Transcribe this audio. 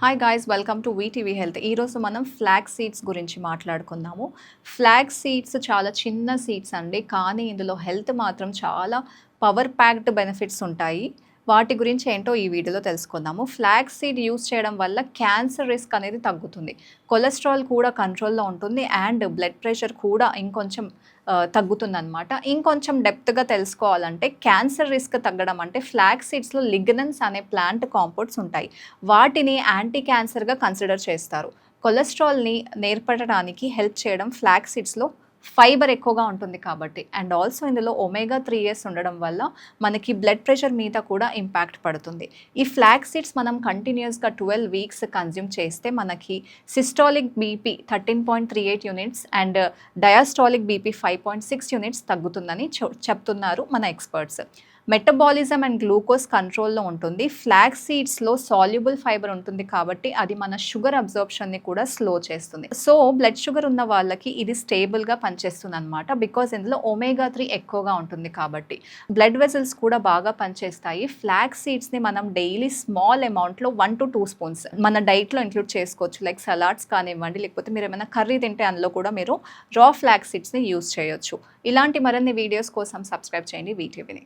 Hi guys welcome to VTV health ఈరోజు మనం flax seeds గురించి మాట్లాడుకుందాము. ఫ్లాగ్ సీడ్స్ చాలా చిన్న సీడ్స్ అండి కానీ ఇందులో హెల్త్ మాత్రం చాలా పవర్ ప్యాక్డ్ బెనిఫిట్స్ ఉంటాయి. వాటి గురించి ఏంటో ఈ వీడియోలో తెలుసుకుందాము. ఫ్లాగ్ సీడ్ యూస్ చేయడం వల్ల క్యాన్సర్ రిస్క్ అనేది తగ్గుతుంది. కొలెస్ట్రాల్ కూడా కంట్రోల్లో ఉంటుంది అండ్ బ్లడ్ ప్రెషర్ కూడా ఇంకొంచెం తగ్గుతుందన్నమాట. ఇంకొంచెం డెప్త్గా తెలుసుకోవాలంటే క్యాన్సర్ రిస్క్ తగ్గడం అంటే ఫ్లాగ్ సీడ్స్లో లిగ్నన్స్ అనే ప్లాంట్ కాంపౌండ్స్ ఉంటాయి. వాటిని యాంటీ క్యాన్సర్గా కన్సిడర్ చేస్తారు. కొలెస్ట్రాల్ని నేర్పడడానికి హెల్ప్ చేయడం ఫ్లాగ్ సీడ్స్లో ఫైబర్ ఎక్కువగా ఉంటుంది కాబట్టి. అండ్ ఆల్సో ఇందులో ఒమేగా త్రీ ఇయర్స్ ఉండడం వల్ల మనకి బ్లడ్ ప్రెషర్ మీద కూడా ఇంపాక్ట్ పడుతుంది. ఈ ఫ్లాగ్ సీడ్స్ మనం కంటిన్యూస్గా ట్వెల్వ్ వీక్స్ కన్జ్యూమ్ చేస్తే మనకి systolic BP thirteen point three eight units and diastolic BP five point six units తగ్గుతుందని చెప్తున్నారు మన ఎక్స్పర్ట్స్. మెటబాలిజం అండ్ గ్లూకోజ్ కంట్రోల్లో ఉంటుంది. ఫ్లాగ్ సీడ్స్లో సాల్యుబుల్ ఫైబర్ ఉంటుంది కాబట్టి అది మన షుగర్ అబ్జర్ప్షన్ని కూడా స్లో చేస్తుంది. సో బ్లడ్ షుగర్ ఉన్న వాళ్ళకి ఇది స్టేబుల్గా పనిచేస్తుంది అనమాట బికాజ్ ఇందులో ఒమేగా త్రీ ఎక్కువగా ఉంటుంది కాబట్టి. బ్లడ్ వెజల్స్ కూడా బాగా పనిచేస్తాయి. ఫ్లాగ్ సీడ్స్ని మనం డైలీ స్మాల్ అమౌంట్లో వన్ టు టూ స్పూన్స్ మన డైట్లో ఇంక్లూడ్ చేసుకోవచ్చు. లైక్ సలాడ్స్ కానివ్వండి లేకపోతే మీరు ఏమైనా కర్రీ తింటే అందులో కూడా మీరు రా ఫ్లాక్ సీడ్స్ని యూస్ చేయొచ్చు. ఇలాంటి మరిన్ని వీడియోస్ కోసం సబ్స్క్రైబ్ చేయండి. వీటీవీని